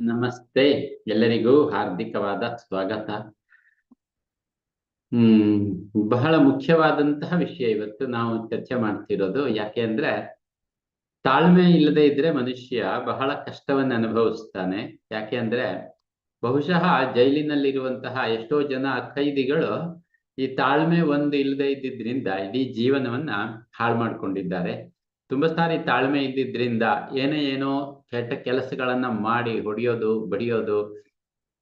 ನಮಸ್ತೆ. ಎಲ್ಲರಿಗೂ ಹಾರ್ದಿಕವಾದ ಸ್ವಾಗತ. ಹ್ಮ್, ಬಹಳ ಮುಖ್ಯವಾದಂತಹ ವಿಷಯ ಇವತ್ತು ನಾವು ಚರ್ಚೆ ಮಾಡ್ತಿರೋದು. ಯಾಕೆ ಅಂದ್ರೆ, ತಾಳ್ಮೆ ಇಲ್ಲದೆ ಇದ್ರೆ ಮನುಷ್ಯ ಬಹಳ ಕಷ್ಟವನ್ನು ಅನುಭವಿಸ್ತಾನೆ. ಯಾಕೆ ಅಂದ್ರೆ, ಬಹುಶಃ ಜೈಲಿನಲ್ಲಿರುವಂತಹ ಎಷ್ಟೋ ಜನ ಖೈದಿಗಳು ಈ ತಾಳ್ಮೆ ಒಂದು ಇಲ್ಲದೆ ಇದ್ದಿದ್ರಿಂದ ಇಡೀ ಜೀವನವನ್ನ ಹಾಳು ಮಾಡ್ಕೊಂಡಿದ್ದಾರೆ. ತುಂಬಾ ಸಾರಿ ತಾಳ್ಮೆ ಇದ್ದಿದ್ರಿಂದ ಏನೇ ಏನೋ ಕೆಟ್ಟ ಕೆಲಸಗಳನ್ನ ಮಾಡಿ ಹೊಡೆಯೋದು, ಬಡಿಯೋದು,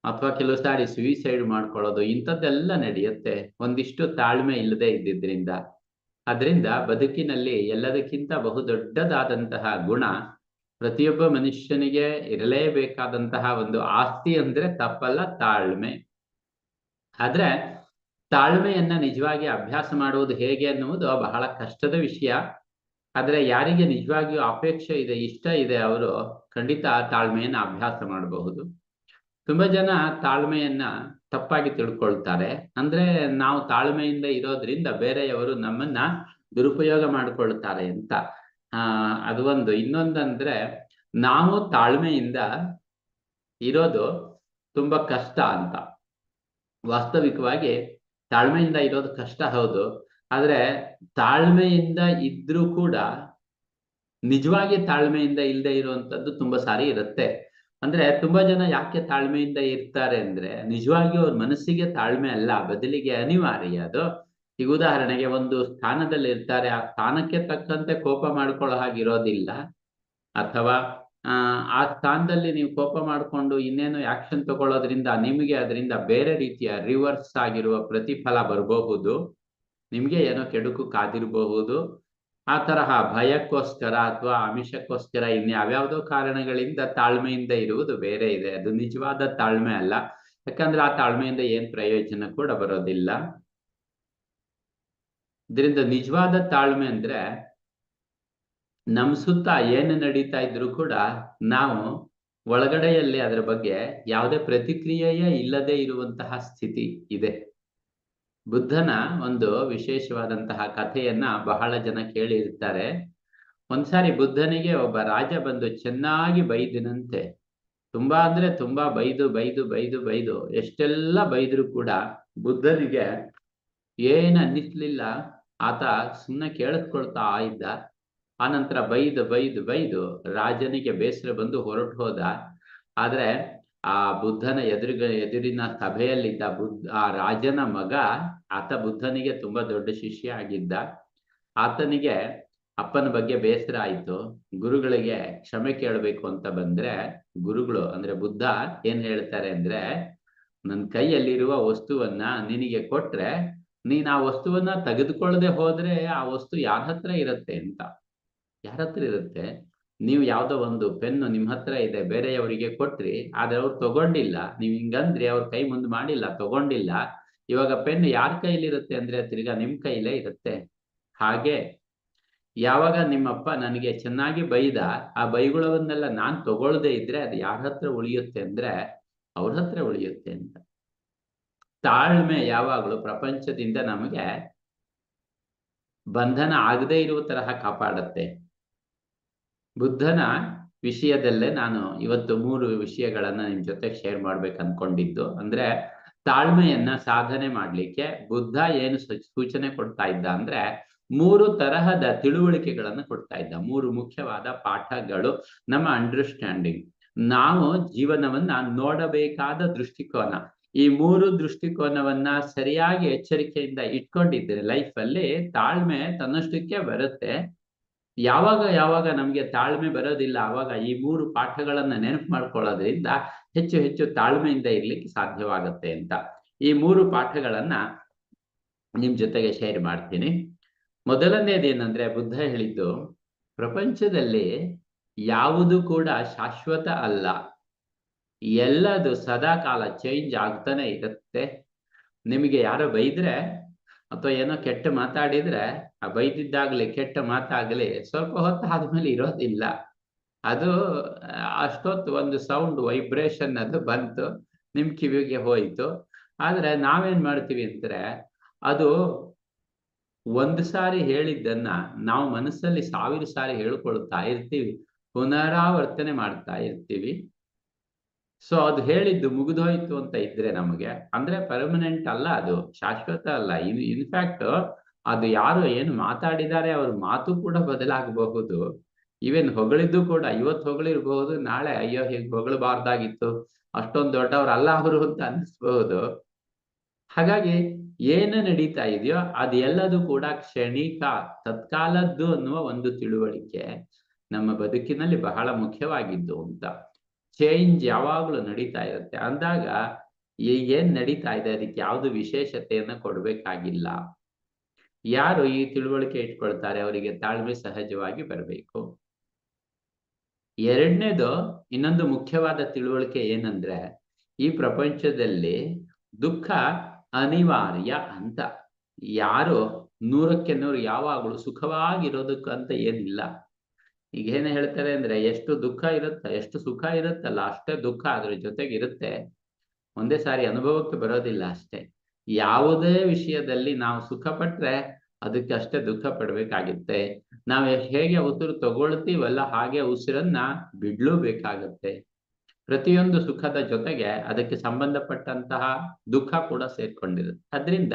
ಅಥವಾ ಕೆಲವು ಸಾರಿ ಸುಯಿಸೈಡ್ ಮಾಡ್ಕೊಳ್ಳೋದು, ಇಂಥದ್ದೆಲ್ಲ ನಡೆಯುತ್ತೆ. ಒಂದಿಷ್ಟು ತಾಳ್ಮೆ ಇಲ್ಲದೆ ಇದ್ದಿದ್ರಿಂದ. ಅದರಿಂದ ಬದುಕಿನಲ್ಲಿ ಎಲ್ಲದಕ್ಕಿಂತ ಬಹು ದೊಡ್ಡದಾದಂತಹ ಗುಣ ಪ್ರತಿಯೊಬ್ಬ ಮನುಷ್ಯನಿಗೆ ಇರಲೇಬೇಕಾದಂತಹ ಒಂದು ಆಸ್ತಿ ಅಂದ್ರೆ ತಪ್ಪಲ್ಲ, ತಾಳ್ಮೆ. ಆದ್ರೆ ತಾಳ್ಮೆಯನ್ನ ನಿಜವಾಗಿ ಅಭ್ಯಾಸ ಮಾಡುವುದು ಹೇಗೆ ಅನ್ನುವುದು ಬಹಳ ಕಷ್ಟದ ವಿಷಯ. ಆದ್ರೆ ಯಾರಿಗೆ ನಿಜವಾಗಿಯೂ ಅಪೇಕ್ಷೆ ಇದೆ, ಇಷ್ಟ ಇದೆ ಅವರು ಖಂಡಿತ ತಾಳ್ಮೆಯನ್ನ ಅಭ್ಯಾಸ ಮಾಡಬಹುದು. ತುಂಬಾ ಜನ ತಾಳ್ಮೆಯನ್ನ ತಪ್ಪಾಗಿ ತಿಳ್ಕೊಳ್ತಾರೆ. ಅಂದ್ರೆ ನಾವು ತಾಳ್ಮೆಯಿಂದ ಇರೋದ್ರಿಂದ ಬೇರೆಯವರು ನಮ್ಮನ್ನ ದುರುಪಯೋಗ ಮಾಡ್ಕೊಳ್ತಾರೆ ಅಂತ. ಅದು ಒಂದು. ಇನ್ನೊಂದಂದ್ರೆ ನಾವು ತಾಳ್ಮೆಯಿಂದ ಇರೋದು ತುಂಬಾ ಕಷ್ಟ ಅಂತ. ವಾಸ್ತವಿಕವಾಗಿ ತಾಳ್ಮೆಯಿಂದ ಇರೋದು ಕಷ್ಟ ಹೌದು. ಆದ್ರೆ ತಾಳ್ಮೆಯಿಂದ ಇದ್ರೂ ಕೂಡ ನಿಜವಾಗಿ ತಾಳ್ಮೆಯಿಂದ ಇಲ್ಲದೆ ಇರುವಂತದ್ದು ತುಂಬಾ ಸಾರಿ ಇರುತ್ತೆ. ಅಂದ್ರೆ ತುಂಬಾ ಜನ ಯಾಕೆ ತಾಳ್ಮೆಯಿಂದ ಇರ್ತಾರೆ ಅಂದ್ರೆ ನಿಜವಾಗಿ ಅವ್ರ ಮನಸ್ಸಿಗೆ ತಾಳ್ಮೆ ಅಲ್ಲ, ಬದಲಿಗೆ ಅನಿವಾರ್ಯ ಅದು. ಈಗ ಉದಾಹರಣೆಗೆ ಒಂದು ಸ್ಥಾನದಲ್ಲಿ ಇರ್ತಾರೆ, ಆ ಸ್ಥಾನಕ್ಕೆ ತಕ್ಕಂತೆ ಕೋಪ ಮಾಡ್ಕೊಳ್ಳೋ ಹಾಗಿರೋದಿಲ್ಲ ಅಥವಾ, ಆ ಸ್ಥಾನದಲ್ಲಿ ನೀವು ಕೋಪ ಮಾಡಿಕೊಂಡು ಇನ್ನೇನು ಆಕ್ಷನ್ ತಗೊಳ್ಳೋದ್ರಿಂದ ನಿಮಗೆ ಅದರಿಂದ ಬೇರೆ ರೀತಿಯ ರಿವರ್ಸ್ ಆಗಿರುವ ಪ್ರತಿಫಲ ಬರಬಹುದು. ನಿಮ್ಗೆ ಏನೋ ಕೆಡುಕು ಕಾದಿರಬಹುದು. ಆ ತರಹ ಭಯಕ್ಕೋಸ್ಕರ ಅಥವಾ ಆಮಿಷಕ್ಕೋಸ್ಕರ ಇನ್ಯಾವ್ಯಾವುದೋ ಕಾರಣಗಳಿಂದ ತಾಳ್ಮೆಯಿಂದ ಇರುವುದು ಬೇರೆ ಇದೆ. ಅದು ನಿಜವಾದ ತಾಳ್ಮೆ ಅಲ್ಲ. ಯಾಕಂದ್ರೆ ಆ ತಾಳ್ಮೆಯಿಂದ ಏನ್ ಪ್ರಯೋಜನ ಕೂಡ ಬರೋದಿಲ್ಲ. ಇದರಿಂದ ನಿಜವಾದ ತಾಳ್ಮೆ ಅಂದ್ರೆ ನಮ್ ಸುತ್ತ ಏನು ನಡೀತಾ ಇದ್ರು ಕೂಡ ನಾವು ಒಳಗಡೆಯಲ್ಲಿ ಅದರ ಬಗ್ಗೆ ಯಾವುದೇ ಪ್ರತಿಕ್ರಿಯೆಯೇ ಇಲ್ಲದೆ ಇರುವಂತಹ ಸ್ಥಿತಿ ಇದೆ. ಬುದ್ಧನ ಒಂದು ವಿಶೇಷವಾದಂತಹ ಕಥೆಯನ್ನ ಬಹಳ ಜನ ಕೇಳಿರ್ತಾರೆ. ಒಂದ್ಸಾರಿ ಬುದ್ಧನಿಗೆ ಒಬ್ಬ ರಾಜ ಬಂದು ಚೆನ್ನಾಗಿ ಬೈದಿನಂತೆ. ತುಂಬಾ ಅಂದ್ರೆ ತುಂಬಾ ಬೈದು ಬೈದು ಬೈದು ಬೈದು ಎಷ್ಟೆಲ್ಲ ಬೈದ್ರು ಕೂಡ ಬುದ್ಧನಿಗೆ ಏನ ಅನ್ನಿಸ್ಲಿಲ್ಲ. ಆತ ಸುಮ್ಮನೆ ಕೇಳಿಸ್ಕೊಳ್ತಾ ಇದ್ದ. ಆನಂತರ ಬೈದು ಬೈದು ಬೈದು ರಾಜನಿಗೆ ಬೇಸರ ಬಂದು ಹೊರಟು ಹೋದ. ಆದ್ರೆ ಆ ಬುದ್ಧನ ಎದುರುಗ, ಎದುರಿನ ಸಭೆಯಲ್ಲಿದ್ದ ಬುದ್ಧ, ಆ ರಾಜನ ಮಗ ಆತ ಬುದ್ಧನಿಗೆ ತುಂಬಾ ದೊಡ್ಡ ಶಿಷ್ಯ ಆಗಿದ್ದ. ಆತನಿಗೆ ಅಪ್ಪನ ಬಗ್ಗೆ ಬೇಸರ ಆಯ್ತು. ಗುರುಗಳಿಗೆ ಕ್ಷಮೆ ಕೇಳಬೇಕು ಅಂತ ಬಂದ್ರೆ ಗುರುಗಳು, ಅಂದ್ರೆ ಬುದ್ಧ ಏನ್ ಹೇಳ್ತಾರೆ ಅಂದ್ರೆ ನನ್ನ ಕೈಯಲ್ಲಿರುವ ವಸ್ತುವನ್ನ ನಿನಗೆ ಕೊಟ್ರೆ, ನೀನ್ ಆ ವಸ್ತುವನ್ನ ತೆಗೆದುಕೊಳ್ಳದೆ ಹೋದ್ರೆ ಆ ವಸ್ತು ಯಾರ ಹತ್ರ ಇರುತ್ತೆ ಅಂತ. ಯಾರ ಹತ್ರ ಇರುತ್ತೆ? ನೀವು ಯಾವ್ದೋ ಒಂದು ಪೆನ್ನು ನಿಮ್ ಹತ್ರ ಇದೆ, ಬೇರೆಯವರಿಗೆ ಕೊಟ್ರಿ, ಆದ್ರೆ ಅವ್ರು ತಗೊಂಡಿಲ್ಲ. ನೀವ್ ಹಿಂಗಂದ್ರಿ ಅವ್ರ ಕೈ ಮುಂದೆ ಮಾಡಿಲ್ಲ, ತಗೊಂಡಿಲ್ಲ. ಇವಾಗ ಪೆನ್ ಯಾರ ಕೈಲಿರುತ್ತೆ ಅಂದ್ರೆ ತಿರ್ಗಾ ನಿಮ್ ಕೈಲೇ ಇರುತ್ತೆ. ಹಾಗೆ ಯಾವಾಗ ನಿಮ್ಮಪ್ಪ ನನಗೆ ಚೆನ್ನಾಗಿ ಬೈದ, ಆ ಬೈಗುಳವನ್ನೆಲ್ಲ ನಾನ್ ತಗೊಳ್ದೆ ಇದ್ರೆ ಅದು ಯಾರ ಹತ್ರ ಉಳಿಯುತ್ತೆ ಅಂದ್ರೆ ಅವ್ರ ಹತ್ರ ಉಳಿಯುತ್ತೆ ಅಂತ. ತಾಳ್ಮೆ ಯಾವಾಗಲೂ ಪ್ರಪಂಚದಿಂದ ನಮಗೆ ಬಂಧನ ಆಗದೇ ಇರುವ ತರಹ ಕಾಪಾಡತ್ತೆ. ಬುದ್ಧನ ವಿಷಯದಲ್ಲೇ ನಾನು ಇವತ್ತು ಮೂರು ವಿಷಯಗಳನ್ನ ನಿಮ್ ಜೊತೆ ಶೇರ್ ಮಾಡ್ಬೇಕು ಅನ್ಕೊಂಡಿದ್ದು ಅಂದ್ರೆ ತಾಳ್ಮೆಯನ್ನ ಸಾಧನೆ ಮಾಡ್ಲಿಕ್ಕೆ ಬುದ್ಧ ಏನು ಸೂಚನೆ ಕೊಡ್ತಾ ಇದ್ದ ಅಂದ್ರೆ ಮೂರು ತರಹದ ತಿಳುವಳಿಕೆಗಳನ್ನು ಕೊಡ್ತಾ ಇದ್ದ. ಮೂರು ಮುಖ್ಯವಾದ ಪಾಠಗಳು ನಮ್ಮ ಅಂಡರ್ಸ್ಟ್ಯಾಂಡಿಂಗ್ ನಾವು ಜೀವನವನ್ನ ನೋಡಬೇಕಾದ ದೃಷ್ಟಿಕೋನ. ಈ ಮೂರು ದೃಷ್ಟಿಕೋನವನ್ನ ಸರಿಯಾಗಿ ಎಚ್ಚರಿಕೆಯಿಂದ ಇಟ್ಕೊಂಡಿದ್ರೆ ಲೈಫ್ ಅಲ್ಲಿ ತಾಳ್ಮೆ ತನ್ನಷ್ಟಕ್ಕೆ ಬರುತ್ತೆ. ಯಾವಾಗ ಯಾವಾಗ ನಮ್ಗೆ ತಾಳ್ಮೆ ಬರೋದಿಲ್ಲ ಆವಾಗ ಈ ಮೂರು ಪಾಠಗಳನ್ನ ನೆನಪು ಮಾಡ್ಕೊಳ್ಳೋದ್ರಿಂದ ಹೆಚ್ಚು ಹೆಚ್ಚು ತಾಳ್ಮೆಯಿಂದ ಇರ್ಲಿಕ್ಕೆ ಸಾಧ್ಯವಾಗುತ್ತೆ ಅಂತ. ಈ ಮೂರು ಪಾಠಗಳನ್ನ ನಿಮ್ ಜೊತೆಗೆ ಶೇರ್ ಮಾಡ್ತೀನಿ. ಮೊದಲನೇದೇನಂದ್ರೆ ಬುದ್ಧ ಹೇಳಿದ್ದು, ಪ್ರಪಂಚದಲ್ಲಿ ಯಾವುದು ಕೂಡ ಶಾಶ್ವತ ಅಲ್ಲ. ಎಲ್ಲದು ಸದಾ ಕಾಲ ಚೇಂಜ್ ಆಗ್ತಾನೆ ಇರುತ್ತೆ. ನಿಮಗೆ ಯಾರೋ ಬೈದ್ರೆ ಅಥವಾ ಏನೋ ಕೆಟ್ಟ ಮಾತಾಡಿದ್ರೆ, ಆ ಬೈದಿದ್ದಾಗ್ಲಿ ಕೆಟ್ಟ ಮಾತಾಗ್ಲಿ ಸ್ವಲ್ಪ ಹೊತ್ತು ಆದ್ಮೇಲೆ ಇರೋದಿಲ್ಲ. ಅದು ಅಷ್ಟೊತ್ತು ಒಂದು ಸೌಂಡ್ ವೈಬ್ರೇಷನ್ ಅದು ಬಂತು, ನಿಮ್ ಕಿವಿಗೆ ಹೋಯ್ತು. ಆದ್ರೆ ನಾವೇನ್ ಮಾಡ್ತೀವಿ ಅಂದ್ರೆ, ಅದು ಒಂದು ಸಾರಿ ಹೇಳಿದ್ದನ್ನ ನಾವು ಮನಸ್ಸಲ್ಲಿ ಸಾವಿರ ಸಾರಿ ಹೇಳ್ಕೊಳ್ತಾ ಇರ್ತೀವಿ, ಪುನರಾವರ್ತನೆ ಮಾಡ್ತಾ ಇರ್ತೀವಿ. ಸೊ ಅದು ಹೇಳಿದ್ದು ಮುಗಿದೋಯ್ತು ಅಂತ ಇದ್ರೆ ನಮಗೆ, ಅಂದ್ರೆ ಪರ್ಮನೆಂಟ್ ಅಲ್ಲ ಅದು, ಶಾಶ್ವತ ಅಲ್ಲ. ಇನ್ ಇನ್ಫ್ಯಾಕ್ಟ್ ಅದು ಯಾರು ಏನು ಮಾತಾಡಿದ್ದಾರೆ, ಅವ್ರ ಮಾತು ಕೂಡ ಬದಲಾಗಬಹುದು. ಈವನ್ ಹೊಗಳಿದ್ದು ಕೂಡ, ಇವತ್ತು ಹೊಗಳಿರ್ಬಹುದು ನಾಳೆ ಅಯ್ಯೋ ಹೀಗೆ ಹೊಗಳಬಾರ್ದಾಗಿತ್ತು, ಅಷ್ಟೊಂದು ದೊಡ್ಡವ್ರಲ್ಲ ಅವರು ಅಂತ ಅನ್ನಿಸ್ಬಹುದು ಹಾಗಾಗಿ ಏನು ನಡೀತಾ ಇದೆಯೋ ಅದೆಲ್ಲದೂ ಕೂಡ ಕ್ಷಣಿಕ, ತತ್ಕಾಲದ್ದು ಅನ್ನುವ ಒಂದು ತಿಳುವಳಿಕೆ ನಮ್ಮ ಬದುಕಿನಲ್ಲಿ ಬಹಳ ಮುಖ್ಯವಾಗಿದ್ದು ಅಂತ. ಚೇಂಜ್ ಯಾವಾಗಲೂ ನಡೀತಾ ಇರುತ್ತೆ. ಅಂದಾಗ ಏನ್ ನಡೀತಾ ಇದೆ, ಅದಕ್ಕೆ ಯಾವುದು ವಿಶೇಷತೆಯನ್ನ ಕೊಡ್ಬೇಕಾಗಿಲ್ಲ. ಯಾರು ಈ ತಿಳುವಳಿಕೆ ಇಟ್ಕೊಳ್ತಾರೆ, ಅವರಿಗೆ ತಾಳ್ಮೆ ಸಹಜವಾಗಿ ಬರಬೇಕು. ಎರಡನೇದು ಇನ್ನೊಂದು ಮುಖ್ಯವಾದ ತಿಳುವಳಿಕೆ ಏನಂದ್ರೆ, ಈ ಪ್ರಪಂಚದಲ್ಲಿ ದುಃಖ ಅನಿವಾರ್ಯ ಅಂತ. ಯಾರು ನೂರಕ್ಕೆ ನೂರು ಯಾವಾಗಲೂ ಸುಖವಾಗಿರೋದಕ್ಕಂತ ಏನಿಲ್ಲ. ಈಗ ಏನ್ ಹೇಳ್ತಾರೆ ಅಂದ್ರೆ, ಎಷ್ಟು ದುಃಖ ಇರುತ್ತ, ಎಷ್ಟು ಸುಖ ಇರುತ್ತಲ್ಲ, ಅಷ್ಟೇ ದುಃಖ ಅದ್ರ ಜೊತೆಗೆ ಇರುತ್ತೆ ಒಂದೇ ಸಾರಿ ಅನುಭವಕ್ಕೆ ಬರೋದಿಲ್ಲ ಅಷ್ಟೇ. ಯಾವುದೇ ವಿಷಯದಲ್ಲಿ ನಾವು ಸುಖ ಪಟ್ರೆ ಅದಕ್ಕೆ ಅಷ್ಟೇ ದುಃಖ ಪಡ್ಬೇಕಾಗುತ್ತೆ. ನಾವು ಹೇಗೆ ಉಸಿರು ತಗೊಳ್ತೀವಲ್ಲ ಹಾಗೆ ಉಸಿರನ್ನ ಬಿಡ್ಲೂ ಬೇಕಾಗತ್ತೆ. ಪ್ರತಿಯೊಂದು ಸುಖದ ಜೊತೆಗೆ ಅದಕ್ಕೆ ಸಂಬಂಧಪಟ್ಟಂತಹ ದುಃಖ ಕೂಡ ಸೇರ್ಕೊಂಡಿರುತ್ತೆ. ಅದರಿಂದ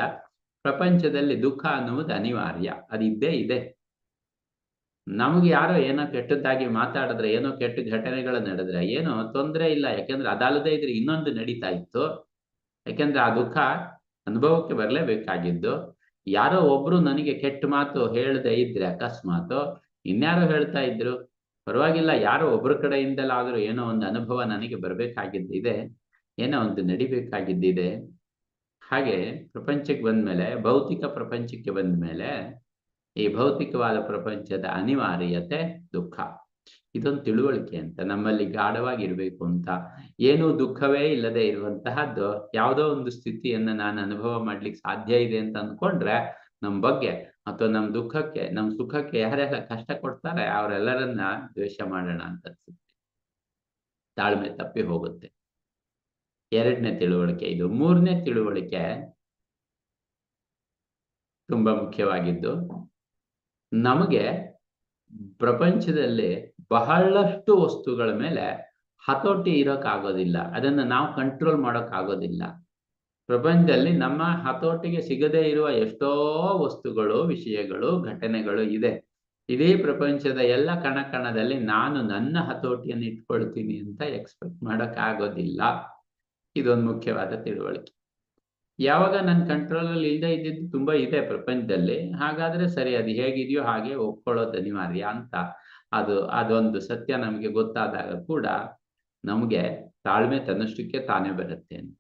ಪ್ರಪಂಚದಲ್ಲಿ ದುಃಖ ಅನ್ನುವುದು ಅನಿವಾರ್ಯ. ಅದಿದ್ದೇ ಇದೆ. ನಮ್ಗೆ ಯಾರೋ ಏನೋ ಕೆಟ್ಟದ್ದಾಗಿ ಮಾತಾಡಿದ್ರೆ, ಏನೋ ಕೆಟ್ಟ ಘಟನೆಗಳು ನಡೆದ್ರೆ, ಏನೋ ತೊಂದರೆ ಇಲ್ಲ. ಯಾಕೆಂದ್ರೆ ಅದಲ್ಲದೆ ಇದ್ರೆ ಇನ್ನೊಂದು ನಡೀತಾ ಇತ್ತು. ಯಾಕೆಂದ್ರೆ ಆ ದುಃಖ ಅನುಭವಕ್ಕೆ ಬರಲೇಬೇಕಾಗಿದ್ದು. ಯಾರೋ ಒಬ್ರು ನನಗೆ ಕೆಟ್ಟ ಮಾತು ಹೇಳದೆ ಇದ್ರೆ ಅಕಸ್ಮಾತ್ ಇನ್ಯಾರೋ ಹೇಳ್ತಾ ಇದ್ರು? ಪರವಾಗಿಲ್ಲ, ಯಾರೋ ಒಬ್ಬರ ಕಡೆಯಿಂದಲಾದ್ರೂ ಏನೋ ಒಂದು ಅನುಭವ ನನಗೆ ಬರಬೇಕಾಗಿದ್ದಿದೆ, ಏನೋ ಒಂದು ನಡಿಬೇಕಾಗಿದ್ದಿದೆ. ಹಾಗೆ ಪ್ರಪಂಚಕ್ಕೆ ಬಂದ್ಮೇಲೆ, ಭೌತಿಕ ಪ್ರಪಂಚಕ್ಕೆ ಬಂದ್ಮೇಲೆ ಈ ಭೌತಿಕವಾದ ಪ್ರಪಂಚದ ಅನಿವಾರ್ಯತೆ ದುಃಖ. ಇದೊಂದು ತಿಳುವಳಿಕೆ ಅಂತ, ನಮ್ಮಲ್ಲಿ ಗಾಢವಾಗಿರ್ಬೇಕು ಅಂತ. ಏನು ದುಃಖವೇ ಇಲ್ಲದೆ ಇರುವಂತಹದ್ದು ಯಾವುದೋ ಒಂದು ಸ್ಥಿತಿಯನ್ನ ನಾನು ಅನುಭವ ಮಾಡ್ಲಿಕ್ಕೆ ಸಾಧ್ಯ ಇದೆ ಅಂತ ಅನ್ಕೊಂಡ್ರೆ ನಮ್ ಬಗ್ಗೆ ಅಥವಾ ನಮ್ ದುಃಖಕ್ಕೆ, ನಮ್ ಸುಖಕ್ಕೆ ಯಾರೆಲ್ಲ ಕಷ್ಟ ಕೊಡ್ತಾರೆ ಅವರೆಲ್ಲರನ್ನ ದ್ವೇಷ ಮಾಡೋಣ ಅಂತ ಅನ್ಸುತ್ತೆ. ತಾಳ್ಮೆ ತಪ್ಪಿ ಹೋಗುತ್ತೆ. ಎರಡನೇ ತಿಳುವಳಿಕೆ ಇದು. ಮೂರನೇ ತಿಳುವಳಿಕೆ ತುಂಬಾ ಮುಖ್ಯವಾಗಿದ್ದು, ನಮಗೆ ಪ್ರಪಂಚದಲ್ಲಿ ಬಹಳಷ್ಟು ವಸ್ತುಗಳ ಮೇಲೆ ಹತೋಟಿ ಇರೋಕ್ಕಾಗೋದಿಲ್ಲ. ಅದನ್ನು ನಾವು ಕಂಟ್ರೋಲ್ ಮಾಡೋಕ್ಕಾಗೋದಿಲ್ಲ. ಪ್ರಪಂಚದಲ್ಲಿ ನಮ್ಮ ಹತೋಟಿಗೆ ಸಿಗದೇ ಇರುವ ಎಷ್ಟೋ ವಸ್ತುಗಳು, ವಿಷಯಗಳು, ಘಟನೆಗಳು ಇದೆ. ಇದೇ ಪ್ರಪಂಚದ ಎಲ್ಲ ಕಣ ಕಣದಲ್ಲಿ ನಾನು ನನ್ನ ಹತೋಟಿಯನ್ನು ಇಟ್ಕೊಳ್ತೀನಿ ಅಂತ ಎಕ್ಸ್ಪೆಕ್ಟ್ ಮಾಡೋಕ್ಕಾಗೋದಿಲ್ಲ. ಇದೊಂದು ಮುಖ್ಯವಾದ ತಿಳುವಳಿಕೆ. ಯಾವಾಗ ನನ್ನ ಕಂಟ್ರೋಲಲ್ಲಿ ಇಲ್ಲದೆ ಇದ್ದಿದ್ದು ತುಂಬಾ ಇದೆ ಪ್ರಪಂಚದಲ್ಲಿ. ಹಾಗಾದ್ರೆ ಸರಿ, ಅದು ಹೇಗಿದೆಯೋ ಹಾಗೆ ಒಪ್ಕೊಳ್ಳೋದು ಅನಿವಾರ್ಯ ಅಂತ. ಅದು, ಅದೊಂದು ಸತ್ಯ ನಮಗೆ ಗೊತ್ತಾದಾಗ ಕೂಡ ನಮಗೆ ತಾಳ್ಮೆ ತನ್ನಷ್ಟಕ್ಕೆ ತಾನೇ ಬರುತ್ತೆ ಅಂತ.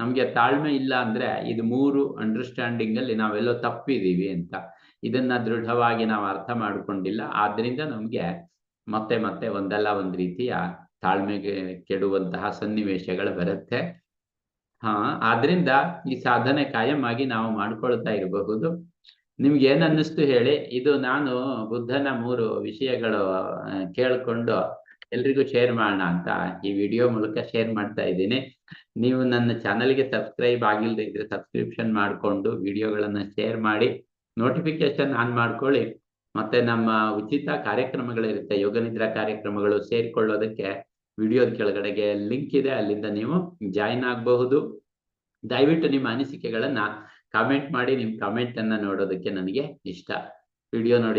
ನಮಗೆ ತಾಳ್ಮೆ ಇಲ್ಲ ಅಂದ್ರೆ ಇದು ಮೂರು ಅಂಡರ್ಸ್ಟ್ಯಾಂಡಿಂಗ್ ಅಲ್ಲಿ ನಾವೆಲ್ಲೋ ತಪ್ಪಿದೀವಿ ಅಂತ. ಇದನ್ನ ದೃಢವಾಗಿ ನಾವು ಅರ್ಥ ಮಾಡಿಕೊಂಡಿಲ್ಲ. ಆದ್ರಿಂದ ನಮ್ಗೆ ಮತ್ತೆ ಮತ್ತೆ ಒಂದಲ್ಲ ಒಂದ್ ರೀತಿಯ ತಾಳ್ಮೆಗೆ ಕೆಡುವಂತಹ ಸನ್ನಿವೇಶಗಳು ಬರುತ್ತೆ. ಹಾ, ಆದ್ರಿಂದ ಈ ಸಾಧನೆ ಕಾಯಂ ಆಗಿ ನಾವು ಮಾಡ್ಕೊಳ್ತಾ ಇರಬಹುದು. ನಿಮ್ಗೆ ಏನ್ ಅನ್ನಿಸ್ತು ಹೇಳಿ? ಇದು ನಾನು ಬುದ್ಧನ ಮೂರು ವಿಷಯಗಳು ಕೇಳ್ಕೊಂಡು ಎಲ್ರಿಗೂ ಶೇರ್ ಮಾಡೋಣ ಅಂತ ಈ ವಿಡಿಯೋ ಮೂಲಕ ಶೇರ್ ಮಾಡ್ತಾ ಇದ್ದೀನಿ. ನೀವು ನನ್ನ ಚಾನಲ್ಗೆ ಸಬ್ಸ್ಕ್ರೈಬ್ ಆಗಿಲ್ಲದೆ ಇದ್ರೆ ಸಬ್ಸ್ಕ್ರಿಪ್ಷನ್ ಮಾಡಿಕೊಂಡು ವಿಡಿಯೋಗಳನ್ನ ಶೇರ್ ಮಾಡಿ ನೋಟಿಫಿಕೇಶನ್ ಆನ್ ಮಾಡ್ಕೊಳ್ಳಿ. ಮತ್ತೆ ನಮ್ಮ ಉಚಿತ ಕಾರ್ಯಕ್ರಮಗಳಿರುತ್ತೆ, ಯೋಗ ನಿದ್ರಾ ಕಾರ್ಯಕ್ರಮಗಳು ಸೇರಿಕೊಳ್ಳೋದಕ್ಕೆ ವಿಡಿಯೋದ ಕೆಳಗಡೆಗೆ ಲಿಂಕ್ ಇದೆ. ಅಲ್ಲಿಂದ ನೀವು ಜಾಯಿನ್ ಆಗಬಹುದು. ದಯವಿಟ್ಟು ನಿಮ್ಮ ಅನಿಸಿಕೆಗಳನ್ನ ಕಾಮೆಂಟ್ ಮಾಡಿ ನಿಮ್ಮ ಕಾಮೆಂಟ್ ಅನ್ನ ನೋಡೋದಕ್ಕೆ ನನಗೆ ಇಷ್ಟ. ವಿಡಿಯೋ ನೋಡಿ.